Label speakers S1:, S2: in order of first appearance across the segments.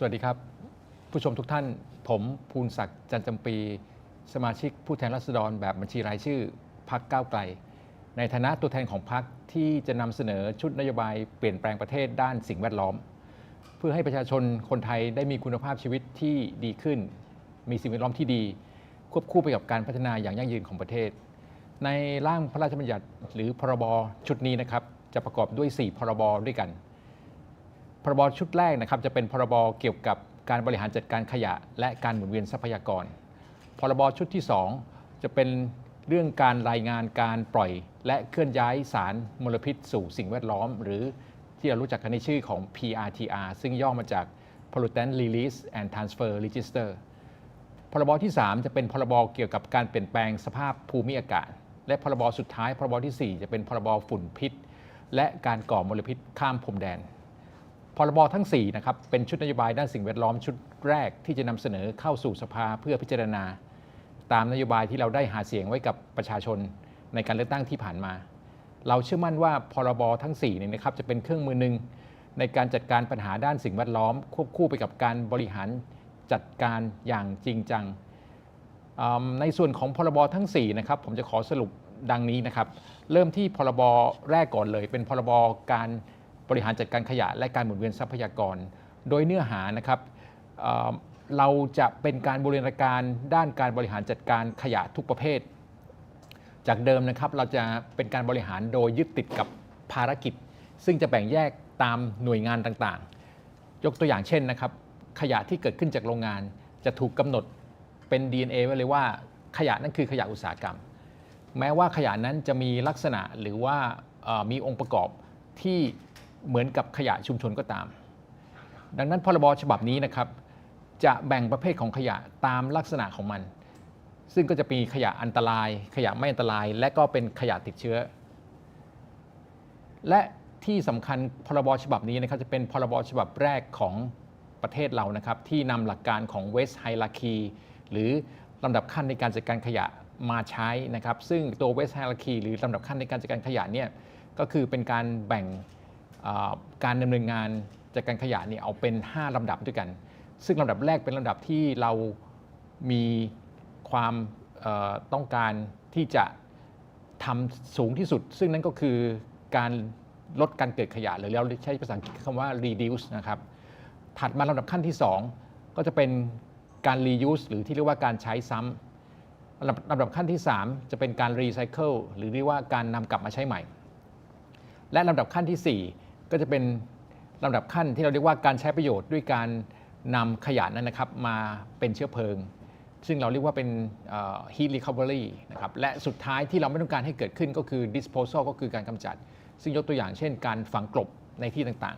S1: สวัสดีครับ ผู้ชมทุกท่าน ผมภูนศักดิ์จันจำปี สมาชิกผู้แทนราษฎรแบบบัญชีรายชื่อพักก้าวไกล ในฐานะตัวแทนของพักที่จะนำเสนอชุดนโยบายเปลี่ยนแปลงประเทศด้านสิ่งแวดล้อม เพื่อให้ประชาชนคนไทยได้มีคุณภาพชีวิตที่ดีขึ้น มีสิ่งแวดล้อมที่ดี ควบคู่ไปกับการพัฒนาอย่างยั่งยืนของประเทศ ในร่างพระราชบัญญัติหรือพรบชุดนี้นะครับจะประกอบด้วย 4 พรบด้วยกัน รบชุดแรกนะครับจะเป็นพรบเกี่ยวกับการบริหารจัดการขยะ และการหมุนเวียนทรัพยากร พรบชุดที่ 2 จะเป็นเรื่องการรายงานการปล่อย และเคลื่อนย้ายสารมลพิษสู่สิ่งแวดล้อม หรือที่เรารู้จักกันในชื่อของ PRTR ซึ่งย่อมาจาก Pollutant Release and Transfer Register พรบที่ 3 จะเป็นพรบเกี่ยวกับการเปลี่ยนแปลงสภาพภูมิอากาศ และพรบสุดท้าย พรบทีสี่4 จะเป็นพรบฝุ่นพิษ และการก่อมลพิษข้ามพรมแดน พรบทั้ง4นะครับเป็นชุดนโยบายด้านสิ่งแวดล้อมชุดแรกที่จะนำเสนอเข้าสู่สภาเพื่อพิจารณา ตามนโยบายที่เราได้หาเสียงไว้กับประชาชนในการเลือกตั้งที่ผ่านมา เราเชื่อมั่นว่าพรบทั้ง4เนี่ยนะครับจะเป็นเครื่องมือหนึ่งในการจัดการปัญหาด้านสิ่งแวดล้อม ควบคู่ไปกับการบริหารจัดการอย่างจริงจัง ในส่วนของพรบทั้ง4นะครับผมจะขอสรุปดังนี้นะครับ เริ่มที่พรบแรกก่อนเลย เป็นพรบการ บริหารจัดการขยะและการหมุนเวียนทรัพยากร โดยเนื้อหานะครับเเราจะเป็นการบริหารการด้านการบริหารจัดการขยะทุกประเภท จากเดิมนะครับเราจะเป็นการบริหารโดยยึดติดกับภารกิจ ซึ่งจะแบ่งแยกตามหน่วยงานต่างๆ ยกตัวอย่างเช่นนะครับ ขยะที่เกิดขึ้นจากโรงงาน จะถูกกำหนดเป็น DNA ไว้เลยว่าขยะนั่นคือขยะอุตสาหกรรม แม้ว่าขยะนั้นจะมีลักษณะหรือว่ามีองค์ประกอบที่ เหมือนกับขยะชุมชนก็ตาม ดังนั้นพรบฉบับนี้นะครับ จะแบ่งประเภทของขยะตามลักษณะของมัน ซึ่งก็จะมีขยะอันตราย ขยะไม่อันตราย และก็เป็นขยะติดเชื้อ และที่สำคัญพรบฉบับนี้นะครับจะเป็นพรบฉบับแรกของประเทศเรานะครับ ที่นำหลักการของ West Hierarchy หรือลำดับขั้นในการจัดการขยะมาใช้นะครับ ซึ่งตัว West Hierarchy หรือลำดับขั้นในการจัดการขยะเนี่ยก็คือเป็นการแบ่ง การดำเนินงานจัดการขยะเนี่ยเอาเป็น 5ลำดับด้วยกัน ซึ่งลำดับแรกเป็นลำดับที่เรามีความต้องการที่จะทำสูงที่สุด ซึ่งนั่นก็คือการลดการเกิดขยะหรือเราใช้ภาษาอังกฤษคำว่า reduce นะครับ ถัดมาลำดับขั้นที่ 2 ก็จะเป็นการ reuse หรือที่เรียกว่าการใช้ซ้ำลำดับลำดับขั้นที่ 3 จะเป็นการ recycle หรือเรียกว่าการนำกลับมาใช้ใหม่ และลำดับขั้นทีสี่4 ก็จะเป็นลำดับขั้นที่เราเรียกว่าการใช้ประโยชน์ด้วยการนำขยะนั้นนะครับมาเป็นเชื้อเพลิง ซึ่งเราเรียกว่าเป็น heat recovery นะครับและสุดท้ายที่เราไม่ต้องการให้เกิดขึ้นก็คือ disposal ก็คือการกำจัด ซึ่งยกตัวอย่างเช่น การฝังกลบในที่ต่าง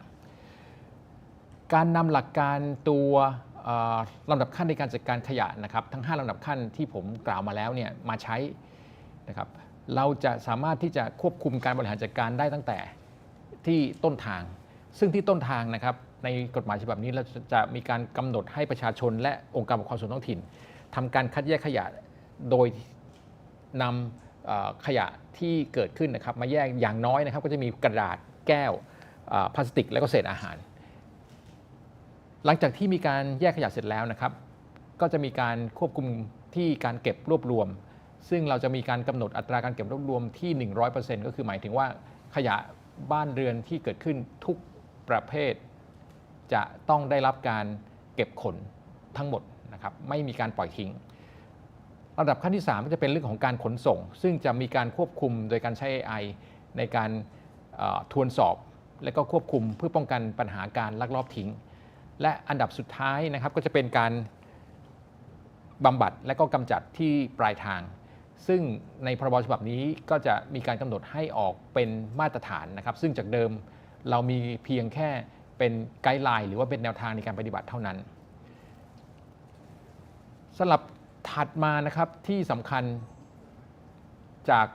S1: ๆ การนำหลักการตัวลำดับขั้นในการจัดการขยะนะครับทั้ง 5ลำดับขั้นที่ผมกล่าวมาแล้วเนี่ยมาใช้นะครับเราจะสามารถที่จะควบคุมการบริหารจัดการได้ตั้งแต่ ที่ต้นทาง ซึ่งที่ต้นทางนะครับในกฎหมายฉบับนี้เราจะมีการกำหนดให้ประชาชน และองค์การปกครองส่วนท้องถิ่นทำการคัดแยกขยะโดยนำเอ่อขยะที่เกิดขึ้นนะครับมาแยกอย่างน้อยนะครับก็จะมีกระดาษแก้วพลาสติก และก็เศษอาหาร หลังจากที่มีการแยกขยะเสร็จแล้วนะครับก็จะมีการควบคุมที่การเก็บรวบรวม ซึ่งเราจะมีการกำหนดอัตราการเก็บรวบรวมที่ 100%ก็คือหมายถึงว่าขยะ บ้านเรือนที่เกิดขึ้นทุกประเภท จะต้องได้รับการเก็บขนทั้งหมดนะครับไม่มีการปล่อยทิ้ง ระดับขั้นที่ 3 ก็จะเป็นเรื่องของการขนส่ง ซึ่งจะมีการควบคุมโดยการใช้ AI ในการทวนสอบ และก็ควบคุมเพื่อป้องกันปัญหาการลักลอบทิ้ง และอันดับสุดท้ายนะครับก็จะเป็นการบำบัดและก็กำจัดที่ปลายทาง ซึ่งในพรบฉบับนี้ก็จะมีการกำหนดให้ออกเป็นมาตรฐานนะครับ ซึ่งจากเดิมเรามีเพียงแค่เป็นไกด์ไลน์หรือว่าเป็นแนวทางในการปฏิบัติเท่านั้นสำหรับถัดมานะครับที่สำคัญจาก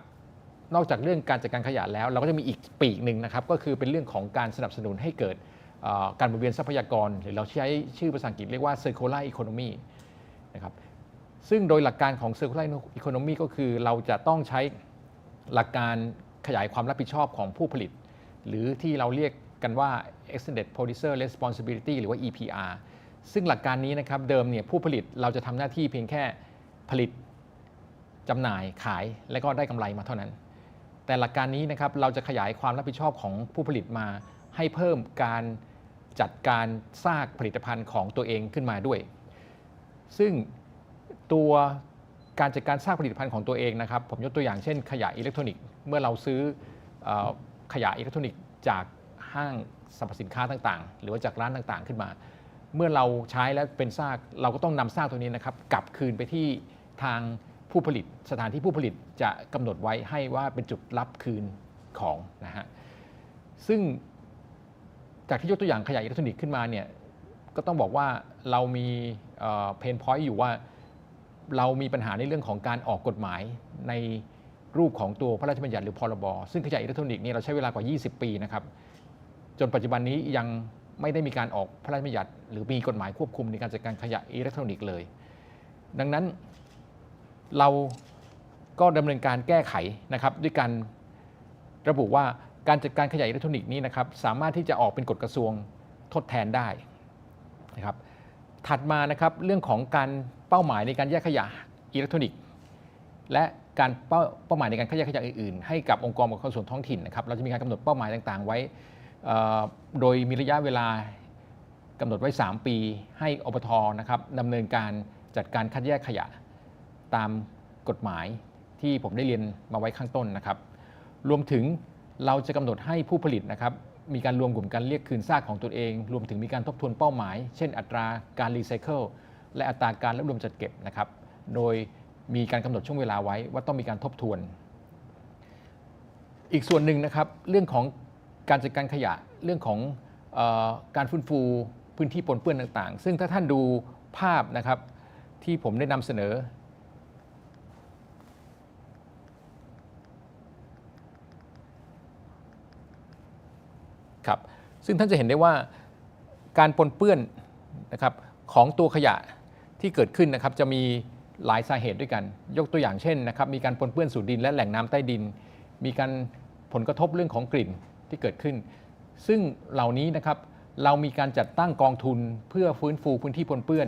S1: นอกจากเรื่องการจัดการขยะแล้ว เราก็จะมีอีกปีกหนึ่งนะครับ ก็คือเป็นเรื่องของการสนับสนุนให้เกิดการหมุนเวียนทรัพยากร หรือเราใช้ชื่อภาษาอังกฤษเรียกว่า circular economy นะครับ ซึ่งโดยหลักการของ circular economy ก็คือเราจะต้องใช้หลักการขยายความรับผิดชอบของผู้ผลิต หรือที่เราเรียกกันว่า extended producer responsibility หรือว่า EPR ซึ่งหลักการนี้นะครับเดิมเนี่ยผู้ผลิตเราจะทำหน้าที่เพียงแค่ผลิตจำหน่ายขายและก็ได้กำไรมาเท่านั้น แต่หลักการนี้นะครับเราจะขยายความรับผิดชอบของผู้ผลิตมาให้เพิ่มการจัดการซากผลิตภัณฑ์ของตัวเองขึ้นมาด้วย ซึ่ง ตัวการจัดการซากผลิตภัณฑ์ของตัวเองนะครับ ผมยกตัวอย่างเช่นขยะอิเล็กทรอนิกส์เมื่อเราซื้อออขยะอิเล็กทรอนิกส์จากห้างสรรพสินค้าต่างๆ หรือว่าจากร้านต่างๆขึ้นมา เมื่อเราใช้แล้วเป็นซากเราก็ต้องนำซากตัวนี้นะครับกลับคืนไปที่ทางผู้ผลิตสถานที่ผู้ผลิตจะกำหนดไว้ให้ว่าเป็นจุดรับคืนของนะฮะซึ่งจากที่ยกตัวอย่างขยะอิเล็กทรอนิกส์ขึ้นมาเนี่ยก็ต้องบอกว่าเรามีเพนพอยต์อยู่ว่า เรามีปัญหาในเรื่องของการออกกฎหมายในรูปของตัวพระราชบัญญัติหรือพรบซึ่งขยะอิเล็กทรอนิกส์นี่เราใช้เวลากว่า 20 ปีนะครับ จนปัจจุบันนี้ยังไม่ได้มีการออกพระราชบัญญัติ หรือมีกฎหมายควบคุมในการจัดการขยะอิเล็กทรอนิกส์เลย ดังนั้นเราก็ดำเนินการแก้ไขนะครับ ด้วยการระบุว่าการจัดการขยะอิเล็กทรอนิกส์นี้นะครับ สามารถที่จะออกเป็นกฎกระทรวงทดแทนได้นะครับ ถัดมานะครับเรื่องของการเป้าหมายในการแยกขยะอิเล็กทรอนิกส์ และการเป้าเป้าหมายในการแยกขยะอื่นๆ ให้กับองค์กรปกครองส่วนท้องถิ่นนะครับเราจะมีการกำหนดเป้าหมายต่างๆ ไว้ โดยมีระยะเวลากำหนดไว้ 3 ปี ให้อบทนะครับดำเนินการจัดการคัดแยกขยะตามกฎหมายที่ผมได้เรียนมาไว้ข้างต้นนะครับ รวมถึงเราจะกำหนดให้ผู้ผลิตนะครับ มีการรวมกลุ่มกันเรียกคืนซากของตนเอง รวมถึงมีการทบทวนเป้าหมาย เช่นอัตราการรีไซเคิลและอัตราการรวบรวมจัดเก็บนะครับ โดยมีการกำหนดช่วงเวลาไว้ว่าต้องมีการทบทวน อีกส่วนหนึ่งนะครับเรื่องของการจัดการขยะเรื่องของออการฟื้นฟูพื้นที่ปนเปื้อนต่างๆ ซึ่งถ้าท่านดูภาพนะครับที่ผมได้นำเสนอ ครับ ซึ่งท่านจะเห็นได้ว่าการปนเปื้อนนะครับของตัวขยะที่เกิดขึ้นนะครับจะมีหลายสาเหตุด้วยกัน ยกตัวอย่างเช่นนะครับมีการปนเปื้อนสู่ดินและแหล่งน้ำใต้ดิน มีการผลกระทบเรื่องของกลิ่นที่เกิดขึ้น ซึ่งเหล่านี้นะครับเรามีการจัดตั้งกองทุนเพื่อฟื้นฟูพื้นที่ปนเปื้อน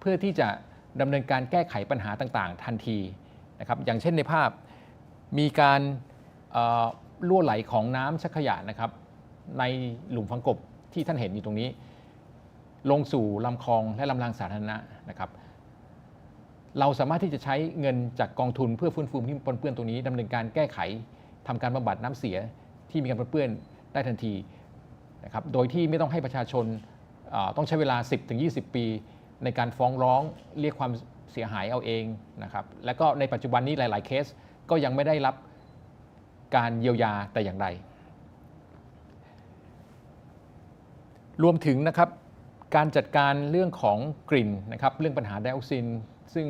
S1: เพื่อที่จะดำเนินการแก้ไขปัญหาต่างๆ ทันทีนะครับอย่างเช่นในภาพมีการรั่วไหลของน้ำชักขยะนะครับ ในหลุมฝังกบที่ท่านเห็นอยู่ตรงนี้ ลงสู่ลำคลองและลำรางสาธารณะนะครับ เราสามารถที่จะใช้เงินจากกองทุนเพื่อฟื้นฟูที่ปนเปื้อนตรงนี้ดำเนินการแก้ไขทำการบำบัดน้ำเสียที่มีการปนเปื้อนได้ทันทีนะครับ โดยที่ไม่ต้องให้ประชาชนต้องใช้เวลา 10-20 ปี ในการฟ้องร้องเรียกความเสียหายเอาเองนะครับ และก็ในปัจจุบันนี้หลาย ๆ เคสก็ยังไม่ได้รับการเยียวยาแต่อย่างใด รวมถึงนะครับการจัดการเรื่องของกลิ่นนะครับเรื่องปัญหาไดออกซิน ซึ่ง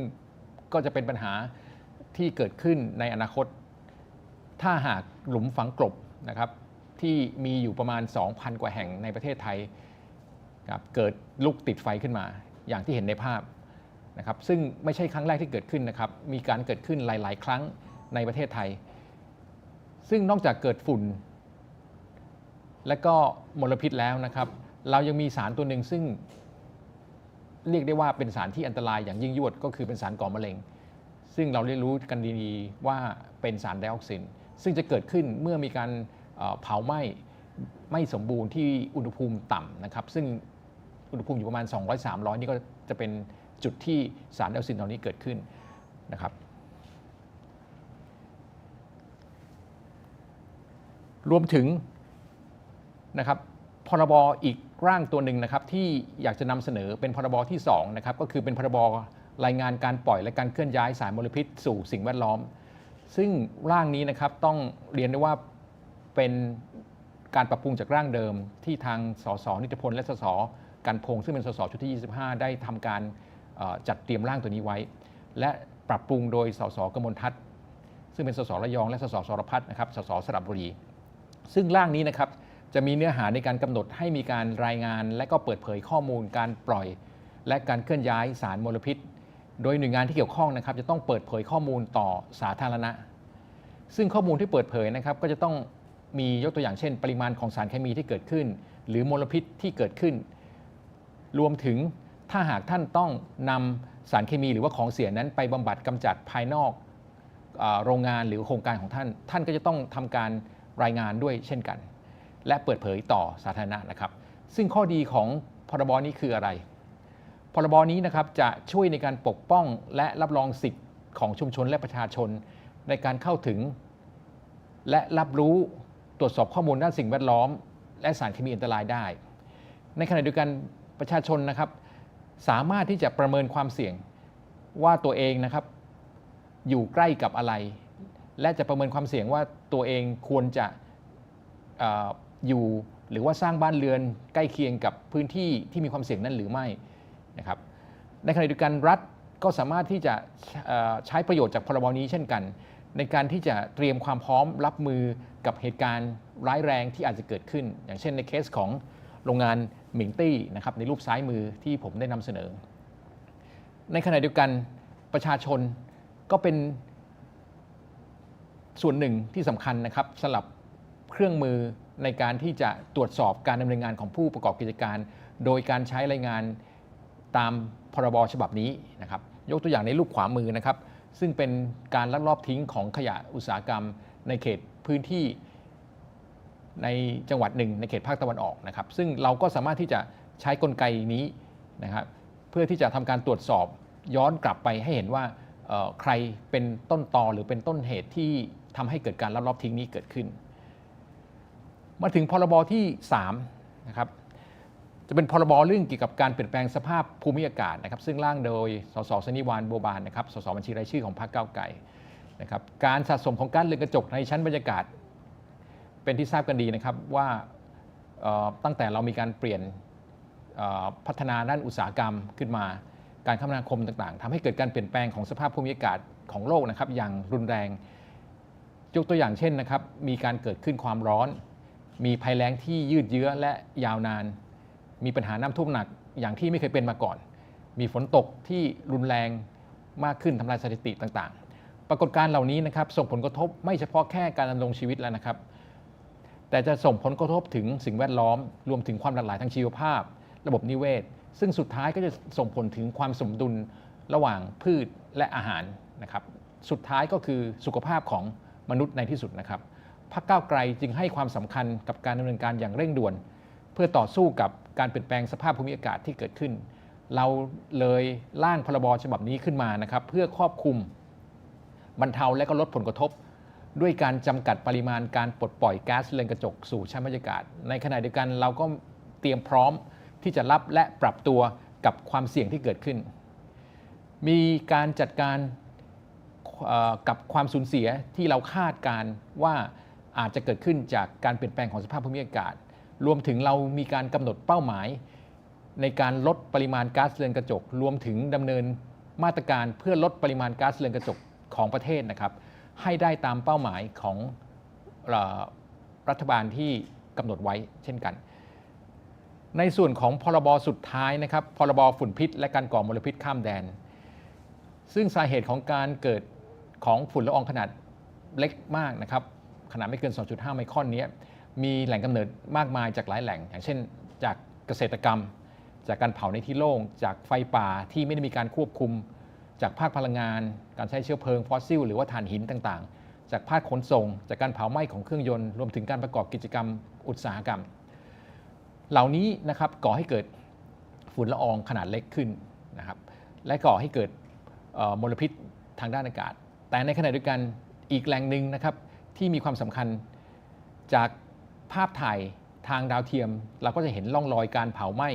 S1: ก็จะเป็นปัญหาที่เกิดขึ้นในอนาคต ถ้าหากหลุมฝังกลบนะครับที่มีอยู่ประมาณ 2,000 กว่าแห่งในประเทศไทยครับเกิดลุกติดไฟขึ้นมา อย่างที่เห็นในภาพนะครับซึ่งไม่ใช่ครั้งแรกที่เกิดขึ้นนะครับมีการเกิดขึ้นหลาย ๆ ครั้งในประเทศไทย ซึ่งนอกจากเกิดฝุ่น และก็มลพิษแล้วนะครับ เรายังมีสารตัวหนึ่งซึ่งเรียกได้ว่าเป็นสารที่อันตรายอย่างยิ่งยวดก็คือเป็นสารก่อมะเร็ง ซึ่งเราได้รู้กันดีๆว่าเป็นสารไดออกซิน ซึ่งจะเกิดขึ้นเมื่อมีการเอ่อเผาไหม้ไม่สมบูรณ์ที่อุณหภูมิต่ำนะครับ ซึ่งอุณหภูมิอยู่ประมาณ 200-300 นี่ก็จะเป็นจุดที่สารไดออกซินเหล่านี้เกิดขึ้นนะครับ รวมถึงนะครับพรบอีก ร่างตัวหนึ่งนะครับที่อยากจะนำเสนอเป็นพรบที่2นะครับก็คือเป็นพรบรายงานการปล่อยและการเคลื่อนย้ายสารมลพิษ สู่สิ่งแวดล้อม ซึ่งร่างนี้นะครับต้องเรียนได้ว่าเป็นการปรับปรุงจากร่างเดิม ที่ทางสสนิติพลและสสกันพงษ์ซึ่งเป็นสสชุดที่ 25 ได้ทำการจัดเตรียมร่างตัวนี้ไว้ และปรับปรุงโดยสสกมลทัศน์ซึ่งเป็นสสระยองและสสสรพัฒนะครับสสสระบุรี ซึ่งร่างนี้นะครับ จะมีเนื้อหาในการกำหนดให้มีการรายงาน และก็เปิดเผยข้อมูลการปล่อย และการเคลื่อนย้ายสารมลพิษ โดยหน่วยงานที่เกี่ยวข้องนะครับจะต้องเปิดเผยข้อมูลต่อสาธารณะ ซึ่งข้อมูลที่เปิดเผยนะครับก็จะต้องมียกตัวอย่างเช่น ปริมาณของสารเคมีที่เกิดขึ้น หรือมลพิษที่เกิดขึ้น รวมถึงถ้าหากท่านต้องนำสารเคมีหรือว่าของเสียนั้นไปบำบัดกำจัดภายนอกโรงงานหรือโครงการของท่าน ท่านก็จะต้องทำการรายงานด้วยเช่นกัน และเปิดเผยต่อสาธารณะนะครับ ซึ่งข้อดีของพรบนี้คืออะไร พรบนี้นะครับจะช่วยในการปกป้องและรับรองสิทธิ์ของชุมชนและประชาชน ในการเข้าถึง และรับรู้ตรวจสอบข้อมูลด้านสิ่งแวดล้อม และสารเคมีอันตรายได้ ในขณะเดียวกันประชาชนนะครับ สามารถที่จะประเมินความเสี่ยงว่าตัวเองนะครับอยู่ใกล้กับอะไร และจะประเมินความเสี่ยงว่าตัวเองควรจะ อยู่หรือว่าสร้างบ้านเรือนใกล้เคียงกับพื้นที่ที่มีความเสี่ยงนั้นหรือไม่นะครับในขณะเดียวกันรัฐก็สามารถที่จะใช้ประโยชน์จากพรบนี้เช่นกัน ในการที่จะเตรียมความพร้อมรับมือกับเหตุการณ์ร้ายแรงที่อาจจะเกิดขึ้น อย่างเช่นในเคสของโรงงานหมิงตี้นะครับในรูปซ้ายมือที่ผมได้นำเสนอ ในขณะเดียวกันประชาชนก็เป็นส่วนหนึ่งที่สำคัญนะครับสำหรับเครื่องมือ ในการที่จะตรวจสอบการดำเนินงานของผู้ประกอบกิจการ โดยการใช้รายงานตามพรบฉบับนี้นะครับ ยกตัวอย่างในรูปขวามือนะครับ ซึ่งเป็นการลักลอบทิ้งของขยะอุตสาหกรรม ในเขตพื้นที่ในจังหวัดหนึ่งในเขตภาคตะวันออกนะครับ ซึ่งเราก็สามารถที่จะใช้กลไกนี้นะครับเพื่อที่จะทำการตรวจสอบย้อนกลับไปให้เห็นว่าใครเป็นต้นตอหรือเป็นต้นเหตุที่ทำให้เกิดการลักลอบทิ้งนี้เกิดขึ้น มาถึงพรบที่3นะครับจะเป็นพรบเรื่องเกี่ยวกับการเปลี่ยนแปลงสภาพภูมิอากาศนะครับ ซึ่งร่างโดยสสสนิวานโบบานนะครับสสบัญชีรายชื่อของพรรคก้าวไกลนะครับการสะสมของก๊าซเรือนกระจกในชั้นบรรยากาศ เป็นที่ทราบกันดีนะครับว่าตั้งแต่เรามีการเปลี่ยนพัฒนาด้านอุตสาหกรรมขึ้นมาการคมนาคมต่างๆทำให้เกิดการเปลี่ยนแปลงของสภาพภูมิอากาศของโลกนะครับอย่างรุนแรงยกตัวอย่างเช่นนะครับมีการเกิดขึ้นความร้อน มีภัยแล้งที่ยืดเยื้อและยาวนาน มีปัญหาน้ำท่วมหนักอย่างที่ไม่เคยเป็นมาก่อน มีฝนตกที่รุนแรงมากขึ้นทำลายสถิติต่างๆ ปรากฏการณ์เหล่านี้นะครับส่งผลกระทบไม่เฉพาะแค่การดำรงชีวิตแล้วนะครับ แต่จะส่งผลกระทบถึงสิ่งแวดล้อม รวมถึงความหลากหลายทางชีวภาพ ระบบนิเวศ ซึ่งสุดท้ายก็จะส่งผลถึงความสมดุลระหว่างพืชและอาหารนะครับ สุดท้ายก็คือสุขภาพของมนุษย์ในที่สุดนะครับ พรรคก้าวไกลจึงให้ความสำคัญกับการดำเนินการอย่างเร่งด่วน เพื่อต่อสู้กับการเปลี่ยนแปลงสภาพภูมิอากาศที่เกิดขึ้น เราเลยร่างพรบฉบับนี้ขึ้นมานะครับ เพื่อครอบคลุมบรรเทาและก็ลดผลกระทบ ด้วยการจำกัดปริมาณการปลดปล่อยก๊าซเรือนกระจกสู่ชั้นบรรยากาศ ในขณะเดียวกันเราก็เตรียมพร้อมที่จะรับและปรับตัวกับความเสี่ยงที่เกิดขึ้น มีการจัดการกับความสูญเสียที่เราคาดการณ์ว่า อาจจะเกิดขึ้นจากการเปลี่ยนแปลงของสภาพภูมิอากาศ รวมถึงเรามีการกำหนดเป้าหมาย ในการลดปริมาณก๊าซเรือนกระจก รวมถึงดำเนินมาตรการเพื่อลดปริมาณก๊าซเรือนกระจกของประเทศนะครับ ให้ได้ตามเป้าหมายของรัฐบาลที่กำหนดไว้เช่นกัน ในส่วนของพรบสุดท้ายนะครับพรบฝุ่นพิษ และการก่อมลพิษข้ามแดน ซึ่งสาเหตุของการเกิดของฝุ่นละอองขนาดเล็กมากนะครับ ขนาดไม่เกิน 2.5 ไมครอนนี้มีแหล่งกำเนิดมากมายจากหลายแหล่ง อย่างเช่น จากเกษตรกรรม จากการเผาในที่โล่ง จากไฟป่าที่ไม่ได้มีการควบคุม จากภาคพลังงาน การใช้เชื้อเพลิงฟอสซิล หรือว่าถ่านหินต่างๆ จากภาคขนส่ง จากการเผาไหม้ของเครื่องยนต์ รวมถึงการประกอบกิจกรรมอุตสาหกรรม เหล่านี้นะครับก่อให้เกิดฝุ่นละอองขนาดเล็กขึ้นนะครับ และก่อให้เกิดมลพิษทางด้านอากาศ แต่ในขณะเดียวกันอีกแหล่งหนึ่งนะครับ ที่มีความสำคัญจากภาพถ่ายทางดาวเทียม เราก็จะเห็นร่องรอยการเผาไหม้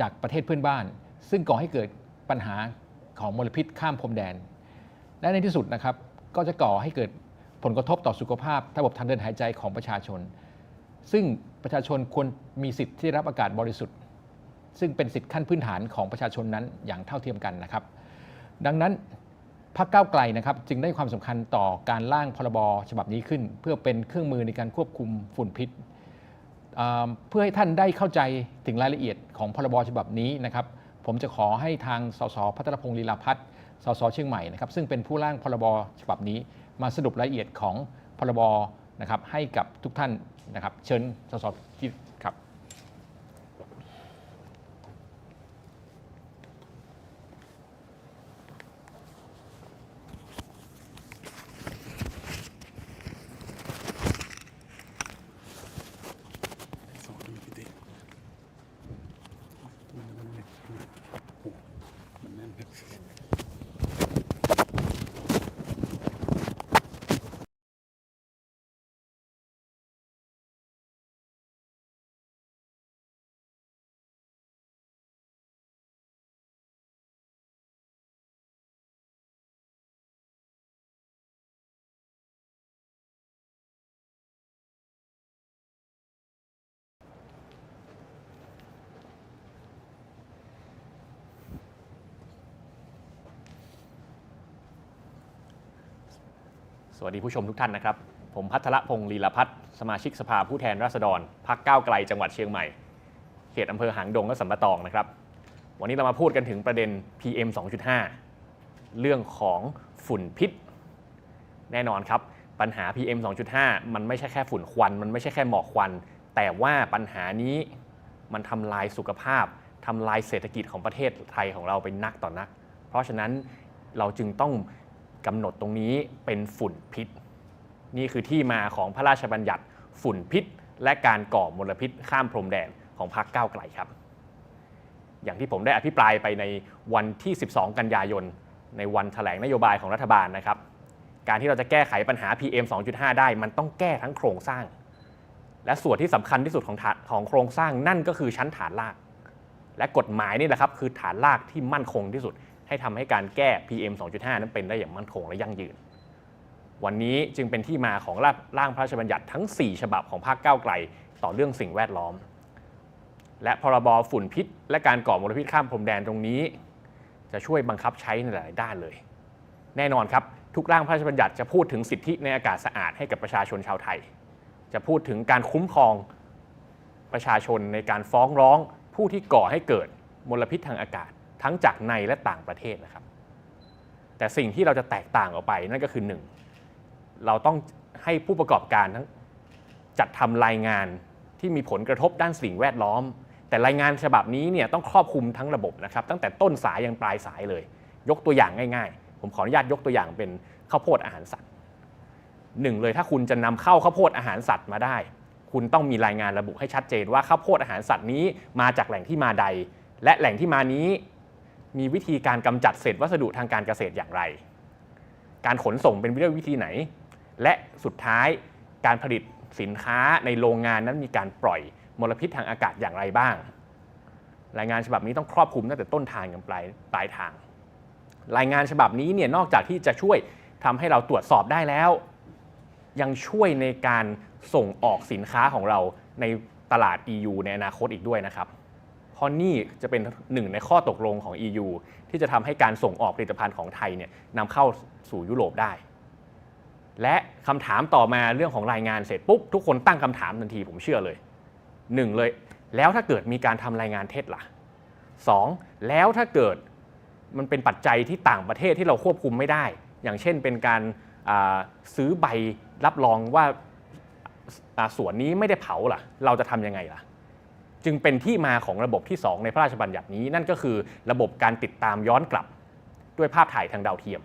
S1: จากประเทศเพื่อนบ้าน ซึ่งก่อให้เกิดปัญหาของมลพิษข้ามพรมแดน และในที่สุดนะครับก็จะก่อให้เกิดผลกระทบต่อสุขภาพระบบทางเดินหายใจของประชาชน ซึ่งประชาชนควรมีสิทธิ์ที่รับอากาศบริสุทธิ์ ซึ่งเป็นสิทธิขั้นพื้นฐานของประชาชนนั้นอย่างเท่าเทียมกันนะครับ ดังนั้น พรรคก้าวไกลนะครับจึงได้ความสำคัญต่อการร่างพรบฉบับนี้ขึ้น เพื่อเป็นเครื่องมือในการควบคุมฝุ่นพิษ เพื่อให้ท่านได้เข้าใจถึงรายละเอียดของพรบฉบับนี้นะครับผมจะขอให้ทางสสพัทรพงศ์ลีลาพัฒน์สสเชียงใหม่นะครับซึ่งเป็นผู้ร่างพรบฉบับนี้ มาสรุปรายละเอียดของพรบนะครับให้กับทุกท่านนะครับเชิญสสที่ครับ
S2: สวัสดีผู้ชมทุกท่านนะครับ ผมพัทรพงศ์ลีลพัฒน์สมาชิกสภาผู้แทนราษฎรพักก้าวไกลจังหวัดเชียงใหม่ เขตอำเภอหางดงและสัมปะตองนะครับ วันนี้เรามาพูดกันถึงประเด็น PM 2.5 เรื่องของฝุ่นพิษ แน่นอนครับ ปัญหา PM 2.5 มันไม่ใช่แค่ฝุ่นควัน มันไม่ใช่แค่หมอกควัน แต่ว่าปัญหานี้มันทำลายสุขภาพทำลายเศรษฐกิจของประเทศไทยของเราเป็นนักต่อนนัก เพราะฉะนั้นเราจึงต้อง กำหนดตรงนี้เป็นฝุ่นพิษ นี่คือที่มาของพระราชบัญญัติฝุ่นพิษ และการก่อมลพิษข้ามพรมแดนของพรรคก้าวไกลครับ อย่างที่ผมได้อภิปรายไปในวันที่ 12 กันยายน ในวันแถลงนโยบายของรัฐบาลนะครับ การที่เราจะแก้ไขปัญหา PM 2.5 ได้มันต้องแก้ทั้งโครงสร้าง และส่วนที่สำคัญที่สุดของของโครงสร้างนั่นก็คือชั้นฐานราก และกฎหมายนี่แหละครับคือฐานรากที่มั่นคงที่สุด ให้ทำให้การแก้ PM 2.5 นั้นเป็นได้อย่างมั่นคงและยั่งยืน วันนี้จึงเป็นที่มาของร่างพระราชบัญญัติทั้ง 4 ฉบับของพรรคก้าวไกลต่อเรื่องสิ่งแวดล้อม และพรบฝุ่นพิษ และการก่อมลพิษข้ามพรมแดนตรงนี้ จะช่วยบังคับใช้ในหลายด้านเลย แน่นอนครับทุกร่างพระราชบัญญัติจะพูดถึงสิทธิในอากาศสะอาดให้กับประชาชนชาวไทย จะพูดถึงการคุ้มครองประชาชนในการฟ้องร้องผู้ที่ก่อให้เกิดมลพิษทางอากาศ ทั้งจากในและต่างประเทศนะครับ แต่สิ่งที่เราจะแตกต่างออกไปนั่นก็คือหนึ่งเราต้องให้ผู้ประกอบการทั้งจัดทำรายงานที่มีผลกระทบด้านสิ่งแวดล้อม แต่รายงานฉบับนี้เนี่ยต้องครอบคลุมทั้งระบบนะครับตั้งแต่ต้นสายยังปลายสายเลย ยกตัวอย่างง่ายๆ ผมขออนุญาตยกตัวอย่างเป็นข้าวโพดอาหารสัตว์หนึ่งเลยถ้าคุณจะนำเข้าข้าวโพดอาหารสัตว์มาได้ คุณต้องมีรายงานระบุให้ชัดเจนว่าข้าวโพดอาหารสัตว์นี้มาจากแหล่งที่มาใด และแหล่งที่มานี้ มีวิธีการกำจัดเศษวัสดุทางการเกษตรอย่างไร การขนส่งเป็นวิธีไหน และสุดท้ายการผลิตสินค้าในโรงงานนั้นมีการปล่อยมลพิษทางอากาศอย่างไรบ้าง รายงานฉบับนี้ต้องครอบคลุมตั้งแต่ต้นทางยันปลายปลายทาง รายงานฉบับนี้เนี่ยนอกจากที่จะช่วยทำให้เราตรวจสอบได้แล้ว ยังช่วยในการส่งออกสินค้าของเราในตลาด EU ในอนาคตอีกด้วยนะครับ เพราะนี่จะเป็นหนึ่งในข้อตกลงของ EU ที่จะทำให้การส่งออกผลิตภัณฑ์ของไทยเนี่ยนำเข้าสู่ยุโรปได้ และคำถามต่อมาเรื่องของรายงานเสร็จปุ๊บทุกคนตั้งคำถามทันทีผมเชื่อเลยหนึ่งเลย แล้วถ้าเกิดมีการทำรายงานเท็จล่ะสองแล้วถ้าเกิดมันเป็นปัจจัยที่ต่างประเทศที่เราควบคุมไม่ได้ อย่างเช่นเป็นการซื้อใบรับรองว่าสวนนี้ไม่ได้เผาล่ะ เราจะทำยังไงล่ะ จึงเป็นที่มาของระบบที่ 2 ในพระราชบัญญัตินี้ นั่นก็คือระบบการติดตามย้อนกลับ ด้วยภาพถ่ายทางดาวเทียม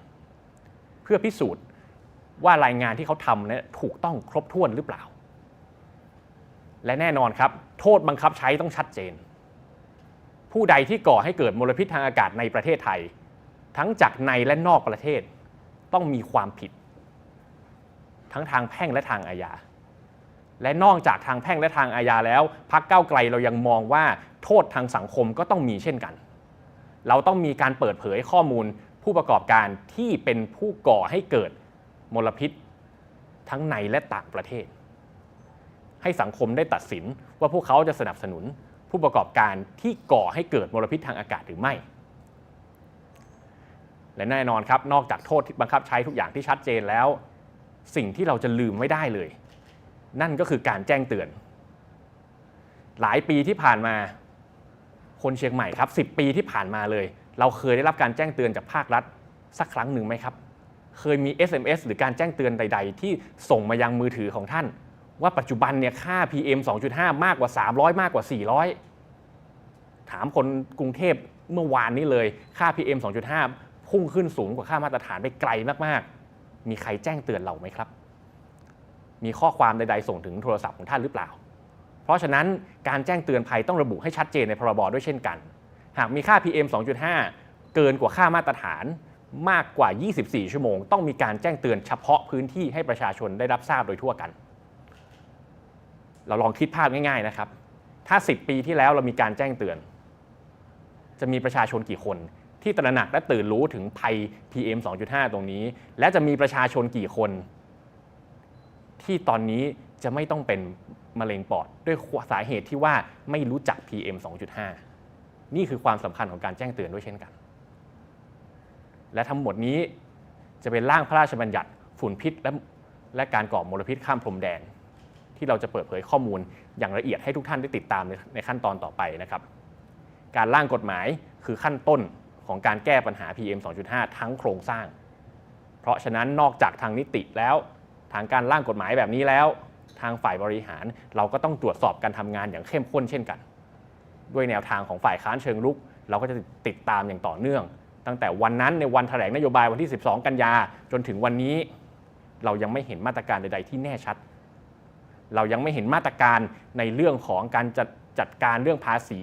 S2: เพื่อพิสูจน์ว่ารายงานที่เขาทำเนี่ยถูกต้องครบถ้วนหรือเปล่า และแน่นอนครับ โทษบังคับใช้ต้องชัดเจน ผู้ใดที่ก่อให้เกิดมลพิษทางอากาศในประเทศไทย ทั้งจากในและนอกประเทศ ต้องมีความผิด ทั้งทางแพ่งและทางอาญา และนอกจากทางแพ่งและทางอาญาแล้วพักเก้าไกลเรายังมองว่าโทษทางสังคมก็ต้องมีเช่นกัน เราต้องมีการเปิดเผยข้อมูลผู้ประกอบการที่เป็นผู้ก่อให้เกิดมลพิษ ทั้งในและต่างประเทศ ให้สังคมได้ตัดสินว่าพวกเขาจะสนับสนุนผู้ประกอบการที่ก่อให้เกิดมลพิษทางอากาศหรือไม่ และแน่นอนครับ นอกจากโทษที่บังคับใช้ทุกอย่างที่ชัดเจนแล้ว สิ่งที่เราจะลืมไม่ได้เลย นั่นก็คือการแจ้งเตือน หลายปีที่ผ่านมา คนเชียงใหม่ครับ 10 ปีที่ผ่านมาเลย เราเคยได้รับการแจ้งเตือนจากภาครัฐสักครั้งหนึ่งไหมครับ เคยมี SMS หรือการแจ้งเตือนใด ๆ ที่ส่งมายังมือถือของท่าน ว่าปัจจุบันเนี่ยค่า PM 2.5 มากกว่า 300 มากกว่า 400 ถามคนกรุงเทพเมื่อวานนี้เลยค่า PM 2.5 พุ่งขึ้นสูงกว่าค่ามาตรฐานไปไกลมากๆ มีใครแจ้งเตือนเราไหมครับ มีข้อความใดๆส่งถึงโทรศัพท์ของท่านหรือเปล่า เพราะฉะนั้นการแจ้งเตือนภัยต้องระบุให้ชัดเจนในพรบด้วยเช่นกัน หากมีค่า PM 2.5 เกินกว่าค่ามาตรฐานมากกว่า 24 ชั่วโมง ต้องมีการแจ้งเตือนเฉพาะพื้นที่ให้ประชาชนได้รับทราบโดยทั่วกัน เราลองคิดภาพง่ายๆนะครับ ถ้า 10 ปีที่แล้วเรามีการแจ้งเตือน จะมีประชาชนกี่คนที่ตระหนักและตื่นรู้ถึงภัย PM 2.5 ตรงนี้ และจะมีประชาชนกี่คน ที่ตอนนี้จะไม่ต้องเป็นมะเร็งปอด ด้วยสาเหตุที่ว่าไม่รู้จัก PM 2.5 นี่คือความสำคัญของการแจ้งเตือนด้วยเช่นกัน และทั้งหมดนี้จะเป็นร่างพระราชบัญญัติฝุ่นพิษและและการก่อมลพิษข้ามพรมแดน ที่เราจะเปิดเผยข้อมูลอย่างละเอียดให้ทุกท่านได้ติดตามในขั้นตอนต่อไปนะครับ การร่างกฎหมายคือขั้นต้นของการแก้ปัญหา PM 2.5 ทั้งโครงสร้าง เพราะฉะนั้นนอกจากทางนิติแล้ว ทางการร่างกฎหมายแบบนี้แล้ว ทางฝ่ายบริหารเราก็ต้องตรวจสอบการทำงานอย่างเข้มข้นเช่นกัน ด้วยแนวทางของฝ่ายค้านเชิงรุก เราก็จะติดตามอย่างต่อเนื่อง ตั้งแต่วันนั้นในวันแถลงนโยบายวันที่ 12 กันยาจนถึงวันนี้ เรายังไม่เห็นมาตรการใด ๆ ที่แน่ชัด เรายังไม่เห็นมาตรการในเรื่องของการจัดจัดการเรื่องภาษี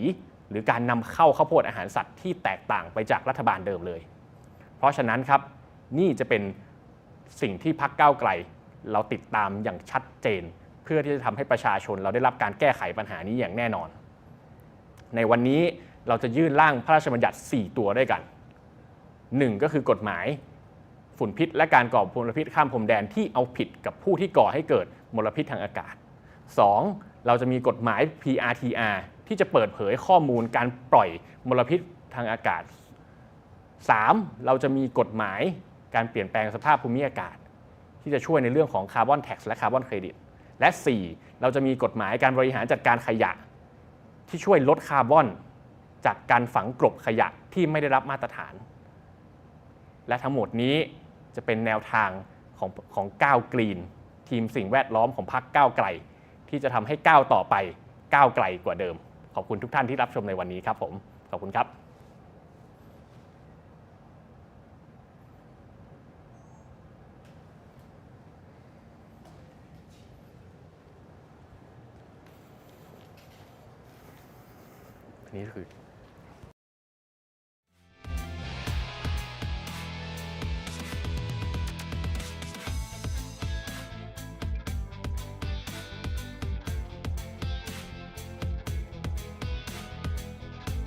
S2: หรือการนำเข้าข้าวโพดอาหารสัตว์ที่แตกต่างไปจากรัฐบาลเดิมเลย เพราะฉะนั้นครับนี่จะเป็นสิ่งที่พักก้าวไกล เราติดตามอย่างชัดเจน เพื่อที่จะทำให้ประชาชนเราได้รับการแก้ไขปัญหานี้อย่างแน่นอน ในวันนี้เราจะยื่นร่างพระราชบัญญัติ 4 ตัวด้วยกัน 1 ก็คือกฎหมาย ฝุ่นพิษ และการก่อมลพิษข้ามพรมแดนที่เอาผิดกับผู้ที่ก่อให้เกิดมลพิษทางอากาศ 2. เราจะมีกฎหมาย PRTR ที่จะเปิดเผยข้อมูลการปล่อยมลพิษทางอากาศ 3. เราจะมีกฎหมายการเปลี่ยนแปลงสภาพภูมิอากาศ ที่จะช่วยในเรื่องของคาร์บอนแท็กและคาร์บอนเครดิตและ 4. เราจะมีกฎหมายการบริหารจัดการขยะ ที่ช่วยลดคาร์บอน จากการฝังกลบขยะที่ไม่ได้รับมาตรฐาน และทั้งหมดนี้จะเป็นแนวทางของของก้าวกรีน ทีมสิ่งแวดล้อมของพรรคก้าวไกล ที่จะทำให้ก้าวต่อไปก้าวไกลกว่าเดิม ขอบคุณทุกท่านที่รับชมในวันนี้ครับผม ขอบคุณครับ นี้คือ